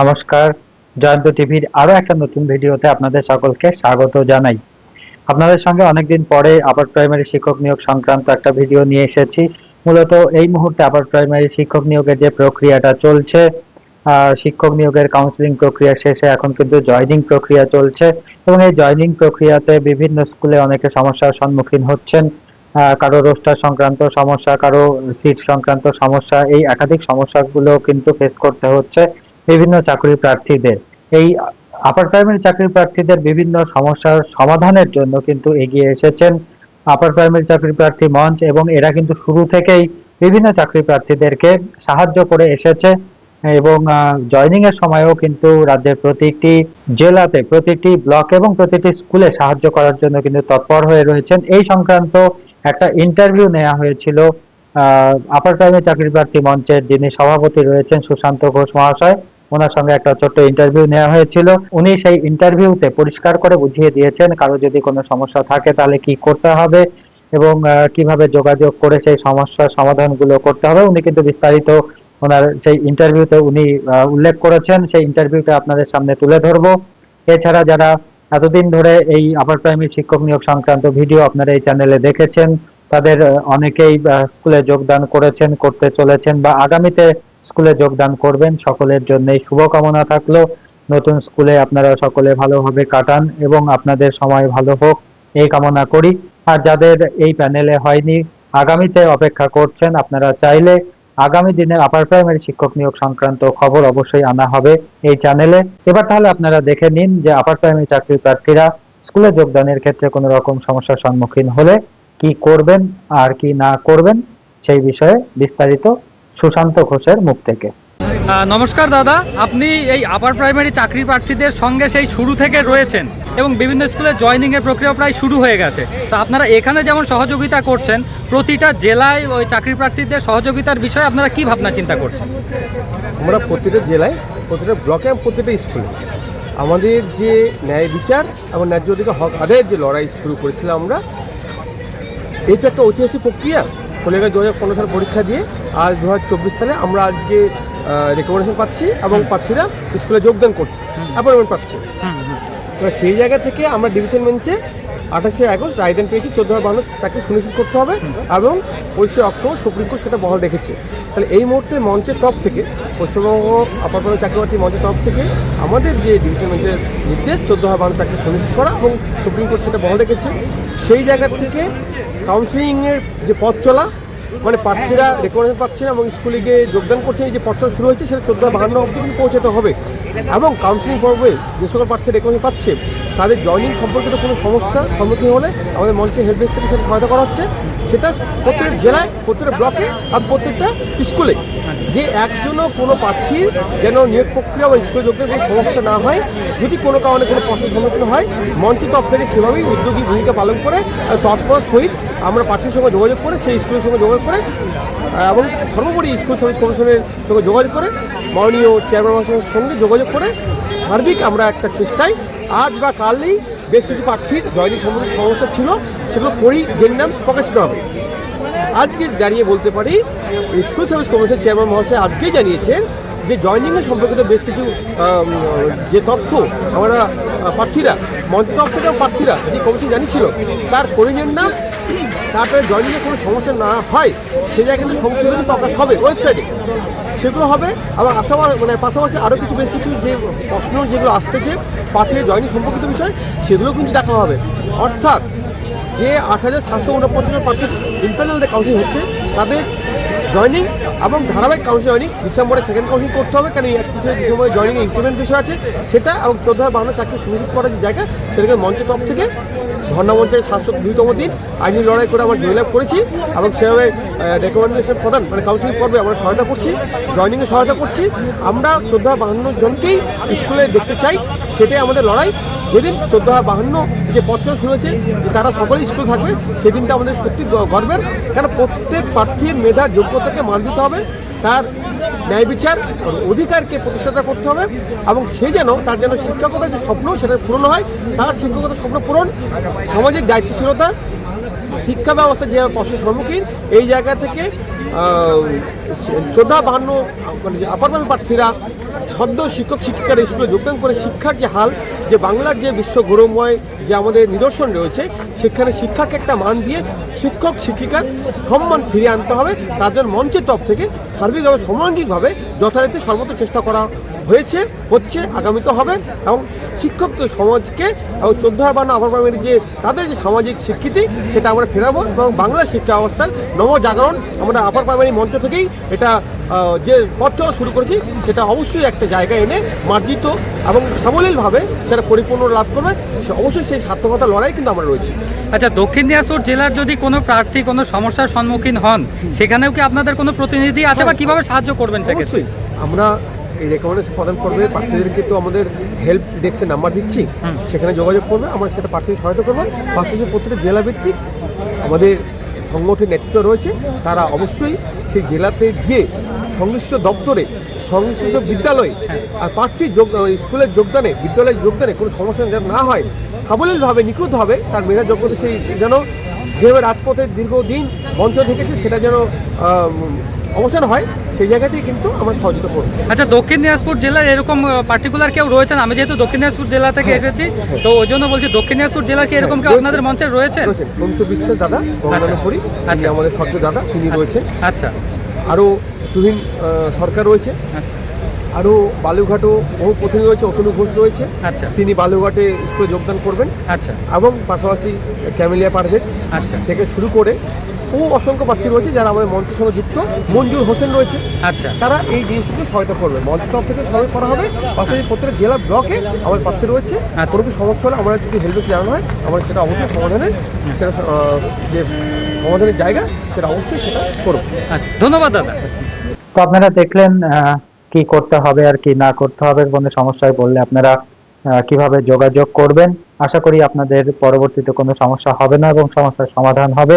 নমস্কার, জয়ন্ত টিভির আরও একটা নতুন ভিডিওতে আপনাদের সকলকে স্বাগত জানাই। আপনাদের সঙ্গে অনেকদিন পরে আপার প্রাইমারি শিক্ষক নিয়োগ সংক্রান্ত একটা ভিডিও নিয়ে এসেছি। মূলত এই মুহূর্তে আপার প্রাইমারি শিক্ষক নিয়োগের যে প্রক্রিয়াটা চলছে শিক্ষক নিয়োগের কাউন্সিলিং প্রক্রিয়া শেষে এখন কিন্তু জয়নিং প্রক্রিয়া চলছে এবং এই জয়নিং প্রক্রিয়াতে বিভিন্ন স্কুলে অনেকে সমস্যার সম্মুখীন হচ্ছেন। কারও রোস্টার সংক্রান্ত সমস্যা, কারও সিট সংক্রান্ত সমস্যা, এই একাধিক সমস্যাগুলো কিন্তু ফেস করতে হচ্ছে। বিভিন্ন চাকরি প্রার্থীদের। এই আপার প্রাইমারি চাকরি প্রার্থীদের বিভিন্ন সমস্যার সমাধানের জন্য কিন্তু এগিয়ে এসেছেন আপার প্রাইমারি চাকরি প্রার্থী মঞ্চ এবং এরা কিন্তু শুরু থেকেই বিভিন্ন চাকরি প্রার্থীদেরকে সাহায্য করে এসেছে এবং জয়নিং এর সময়ও কিন্তু রাজ্যের প্রতিটি জেলাতে, প্রতিটি ব্লক এবং প্রতিটি স্কুলে সাহায্য করার জন্য কিন্তু তৎপর হয়ে রয়েছেন। এই সংক্রান্ত একটা ইন্টারভিউ নেওয়া হয়েছিল আপার প্রাইমারি চাকরি প্রার্থী মঞ্চের যিনি সভাপতি রয়েছেন সুশান্ত ঘোষ মহাশয়। ওনার সঙ্গে একটা ছোট্ট ইন্টারভিউ নেওয়া হয়েছিল। উনি সেই ইন্টারভিউতে পরিষ্কার করে বুঝিয়ে দিয়েছেন, কারও যদি কোনো সমস্যা থাকে তাহলে কি করতে হবে এবং কীভাবে যোগাযোগ করে সেই সমস্যার সমাধানগুলো করতে হবে। উনি কিন্তু বিস্তারিত ওনার সেই ইন্টারভিউতে উনি উল্লেখ করেছেন। সেই ইন্টারভিউটা আপনাদের সামনে তুলে ধরবো। এছাড়া যারা এতদিন ধরে এই আপার প্রাইমারি শিক্ষক নিয়োগ সংক্রান্ত ভিডিও আপনারা এই চ্যানেলে দেখেছেন, তাদের অনেকেই স্কুলে যোগদান করেছেন, করতে চলেছেন বা আগামীতে স্কুলে যোগদান করবেন। সকলের জন্যই শুভকামনা থাকল। নতুন স্কুলে আপনারা সকলে ভালোভাবে কাটান এবং আপনাদের সময় ভালো হোক, এই কামনা করি। আর যাদের এই প্যানেলে হয়নি, আগামীতে অপেক্ষা করছেন, আপনারা চাইলে আগামী দিনে আপার প্রাইমারি শিক্ষক নিয়োগ সংক্রান্ত খবর অবশ্যই আনা হবে এই চ্যানেলে। এবার তাহলে আপনারা দেখে নিন যে আপার প্রাইমারি চাকরি প্রার্থীরা স্কুলে যোগদানের ক্ষেত্রে কোনো রকম সমস্যার সম্মুখীন হলে কি করবেন আর কি না করবেন, সেই বিষয়ে বিস্তারিত সুশান্ত ঘোষের মুখ থেকে। নমস্কার দাদা আপনি এই আপার প্রাইমারি চাকরি প্রার্থীদের সঙ্গে সেই শুরু থেকে রয়েছেন এবং বিভিন্ন স্কুলে জয়নিং এর প্রক্রিয়া প্রায় শুরু হয়ে গেছে। তো আপনারা এখানে যেমন সহযোগিতা করছেন প্রতিটা জেলায় ওই চাকরি প্রার্থীদের সহযোগিতার বিষয়ে আপনারা কি ভাবনা চিন্তা করছেন? আমরা প্রতিটা জেলায় প্রতিটা ব্লকে প্রতিটা স্কুলে আমাদের যে ন্যায় বিচার এবং ন্যায্য অধিকার হক আদায়ের যে লড়াই শুরু করেছিলাম আমরা এই তো একটা ঐতিহাসিক প্রক্রিয়া। ষোলো দু হাজার পনেরো সালে পরীক্ষা দিয়ে আজ দু হাজার চব্বিশ সালে আমরা আজকে রেকমেন্ডেশন পাচ্ছি এবং প্রার্থীরা স্কুলে যোগদান করছে অ্যাপয়েন্টমেন্ট পাচ্ছে। এবার সেই জায়গা থেকে আমরা ডিভিশন বেঞ্চে আঠাশে আগস্ট রায়দান পেয়েছি চোদ্দ হাজার বান্ন চাকরি সুনিশ্চিত করতে হবে এবং পঁচিশে অক্টোবর সুপ্রিম কোর্ট সেটা বহাল রেখেছে। তাহলে এই মুহূর্তে মঞ্চের তরফ থেকে, পশ্চিমবঙ্গ আপাতত চাকরিপ্রার্থী মঞ্চের তরফ থেকে আমাদের যে ডিভিশন বেঞ্চের নির্দেশ, চোদ্দ হাজার বান্ন চাকরি সুনিশ্চিত করা এবং সুপ্রিম কোর্ট সেটা বহাল রেখেছে, সেই জায়গা থেকে কাউন্সিলিংয়ের যে পথ চলা মানে প্রার্থীরা রেকমেন্ডেশন পাচ্ছে না এবং স্কুলে গিয়ে যোগদান করছে, এই যে পত্র শুরু হয়েছে, সেটা চোদ্দ বাহান্ন অব্দি কিন্তু পৌঁছাতে হবে। এবং কাউন্সিলিং পর্বে যে সকল প্রার্থী রেকমেন্ডেশন পাচ্ছে তাদের জয়নিং সম্পর্কিত কোনো সমস্যা সম্মুখীন হলে আমাদের মঞ্চে হেল্প ডেস্ক থেকে সেটা সহায়তা করা হচ্ছে। সেটা প্রত্যেকটা জেলায়, প্রত্যেকটা ব্লকে আর প্রত্যেকটা স্কুলে যে একজনও কোনো প্রার্থীর যেন নিয়োগ প্রক্রিয়া বা স্কুলে যোগদান কোনো সমস্যা না হয়, যদি কোনো কারণে কোনো প্রশ্নের সম্মুখীন হয় মঞ্চের তরফ থেকে সেভাবেই উদ্যোগী ভূমিকা পালন করে তৎপর সহিত আমরা প্রার্থীর সঙ্গে যোগাযোগ করে, সেই স্কুলের সঙ্গে যোগাযোগ করে এবং সর্বোপরি স্কুল সার্ভিস কমিশনের সঙ্গে যোগাযোগ করে মাননীয় চেয়ারম্যান মহাশয়ের সঙ্গে যোগাযোগ করে সার্বিক আমরা একটা চেষ্টায় আজ বা কালই বেশ কিছু প্রার্থীর জয়নিং সম্পর্কিত সমস্যা ছিল, সেগুলো করি যে নাম প্রকাশিত হবে। আজকে দাঁড়িয়ে বলতে পারি, স্কুল সার্ভিস কমিশন চেয়ারম্যান মহাশয় আজকেই জানিয়েছেন যে জয়নিংয়ের সম্পর্কিত বেশ কিছু যে তথ্য আমরা প্রার্থীরা, মঞ্চ তরফ প্রার্থীরা যে কমিশন জানিয়েছিল, তার করিজেন নাম তারপরে জয়নিংয়ে কোনো সমস্যা না হয় সে জায়গায় কিন্তু সংশোধনী প্রকাশ হবে ওয়েবসাইটে সেগুলো হবে। এবং আশাবাদ মানে পাশাপাশি আরও কিছু বেশ কিছু যে প্রশ্ন যেগুলো আসতেছে পাঠিয়ে জয়নিং সম্পর্কিত বিষয়, সেগুলো কিন্তু দেখা হবে। অর্থাৎ যে আট হাজার সাতশো উনপঞ্চাশ প্রার্থীর ইন্টারনাল কাউন্সিল হচ্ছে, তাদের জয়নিং এবং ধারাবাহিক কাউন্সিল জয়নিং ডিসেম্বরে সেকেন্ড কাউন্সিল করতে হবে। কারণ একত্রিশে ডিসেম্বরে জয়নিং ইনক্রিমেন্ট বিষয় আছে। সেটা এবং চোদ্দ হাজার বাহান্ন চাকরি সুনিশ্চিত করার যে জায়গা, সেটাকে মঞ্চের তরফ থেকে ধর্ণা মঞ্চের সাতশো দুইতম দিন আইনি লড়াই করে আমরা জয়লাভ করেছি এবং সেভাবে রেকমেন্ডেশন প্রদান মানে কাউন্সিলিং পর্বে আমরা সহায়তা করছি জয়নিংয়ে সহায়তা করছি। আমরা চোদ্দ হাজার বাহান্ন জনকেই স্কুলে দেখতে চাই। সেটাই আমাদের লড়াই। যেদিন চোদ্দ হাজার বাহান্ন যে পত্র শুরু হয়েছে যে তারা সকলেই স্কুল থাকবে, সেদিনটা আমাদের সত্যি গর্বের। কারণ প্রত্যেক প্রার্থীর মেধার যোগ্যতাকে মান দিতে হবে, তার ন্যায় বিচার অধিকারকে প্রতিষ্ঠাতা করতে হবে এবং সে যেন, তার যেন শিক্ষকতার যে স্বপ্ন, সেটা পূরণ হয়, তার শিক্ষকতার স্বপ্ন পূরণ, সামাজিক দায়িত্বশীলতা, শিক্ষা ব্যবস্থা যেভাবে প্রশ্নের সম্মুখীন, এই জায়গা থেকে চোদ্দা বাহান্ন মানে আপার প্রার্থীরা সদ্য শিক্ষক শিক্ষিকারা স্কুলে যোগদান করে শিক্ষার যে হাল, যে বাংলার যে বিশ্ব গৌরবময় যে আমাদের নিদর্শন রয়েছে, সেখানে শিক্ষাকে একটা মান দিয়ে শিক্ষক শিক্ষিকার সম্মান ফিরিয়ে আনতে হবে। জন্য মঞ্চের তরফ থেকে সার্বিকভাবে সমাঙ্গিকভাবে যথারীতি সর্বত্র চেষ্টা করা হয়েছে, হচ্ছে আগামীতে হবে। এবং শিক্ষক সমাজকে এবং চোদ্দ হাজার বান্ন আপার প্রাইমারি যে, তাদের যে সামাজিক স্বীকৃতি, সেটা আমরা ফেরাবো। এবং বাংলা শিক্ষা ব্যবস্থার নবজাগরণ আমরা আপার প্রাইমারি মঞ্চ থেকেই এটা যে পথ চলা শুরু করেছি সেটা অবশ্যই একটা জায়গায় এনে মার্জিত এবং সাবলীলভাবে সেটা পরিপূর্ণ লাভ করবে। সে অবশ্যই সেই সার্থকতা লড়াই কিন্তু আমরা রয়েছি। আচ্ছা দক্ষিণ দিনাজপুর জেলার যদি কোনো প্রার্থী কোনো সমস্যার সম্মুখীন হন সেখানেও কি আপনাদের কোনো প্রতিনিধি আছে বা কীভাবে সাহায্য করবেন অবশ্যই। আমরা এই রেকমেন্ডেশন প্রদান করবে প্রার্থীদেরকে তো আমাদের হেল্প ডেস্কের নাম্বার দিচ্ছি। সেখানে যোগাযোগ করবে আমরা সেটা প্রার্থীদের সহায়তা করব। পাশাপাশি প্রত্যেকটা জেলাভিত্তিক আমাদের সংগঠনের নেতৃত্ব রয়েছে তারা অবশ্যই সেই জেলাতে গিয়ে সংশ্লিষ্ট দপ্তরে, সংশ্লিষ্ট বিদ্যালয়ে আর প্রার্থী যোগ স্কুলের যোগদানে, বিদ্যালয়ের যোগদানে কোনো সমস্যা যেন না হয়, সাবলীলভাবে, নিখুঁতভাবে তার মেধা যোগ্যতা সেই যেন যেভাবে রাজপথের দীর্ঘদিন মঞ্চ থেকেছে, সেটা যেন অবসান হয় সেই জায়গাতেই কিন্তু আমরা সহযোগিতা করব। আচ্ছা দক্ষিণ দিনাজপুর জেলার এরকম পার্টিকুলার কেউ রয়েছেন? আমি যেহেতু দক্ষিণ দিনাজপুর জেলা থেকে এসেছি তো ওই জন্য বলছি দক্ষিণ দিনাজপুর জেলা কি এরকম কেউ রয়েছে। আপনাদের মঞ্চে রয়েছে? সন্তু বিশ্বের দাদা গঙ্গানপুরী আচ্ছা। আমাদের সদ্য দাদা তিনি রয়েছেন। আচ্ছা। আরও তুহিন সরকার রয়েছে। আচ্ছা। আরও বালুঘাটও বহু প্রতিনিধি রয়েছে অতনু ঘোষ রয়েছে। আচ্ছা। তিনি বালুঘাটে স্কুলে যোগদান করবেন। আচ্ছা। এবং পাশাপাশি ক্যামেলিয়া পারভেজ আচ্ছা। থেকে শুরু করে বহু অসংখ্য প্রার্থী রয়েছে যারা আমাদের মঞ্চের সঙ্গে যুক্ত। মঞ্জুর হোসেন রয়েছে। আচ্ছা। তারা এই জিনিসগুলো সহায়তা করবে। মঞ্চ তরফ থেকে সবাই করা হবে। পাশাপাশি প্রত্যেকটা জেলা ব্লকে আমাদের প্রার্থী রয়েছে। আচ্ছা। কোনো কিছু সমস্যা হলে আমরা যদি হেল্প জানানো হয় আমরা সেটা অবশ্যই সমাধানের সেটা যে সমাধানের জায়গা সেটা অবশ্যই সেটা করব। আচ্ছা ধন্যবাদ দাদা। তো আপনারা দেখলেন আহ, কি করতে হবে আর কি না করতে হবে কোনো সমস্যায় বললে আপনারা কীভাবে যোগাযোগ করবেন। আশা করি আপনাদের পরবর্তীতে কোনো সমস্যা হবে না এবং সমস্যার সমাধান হবে।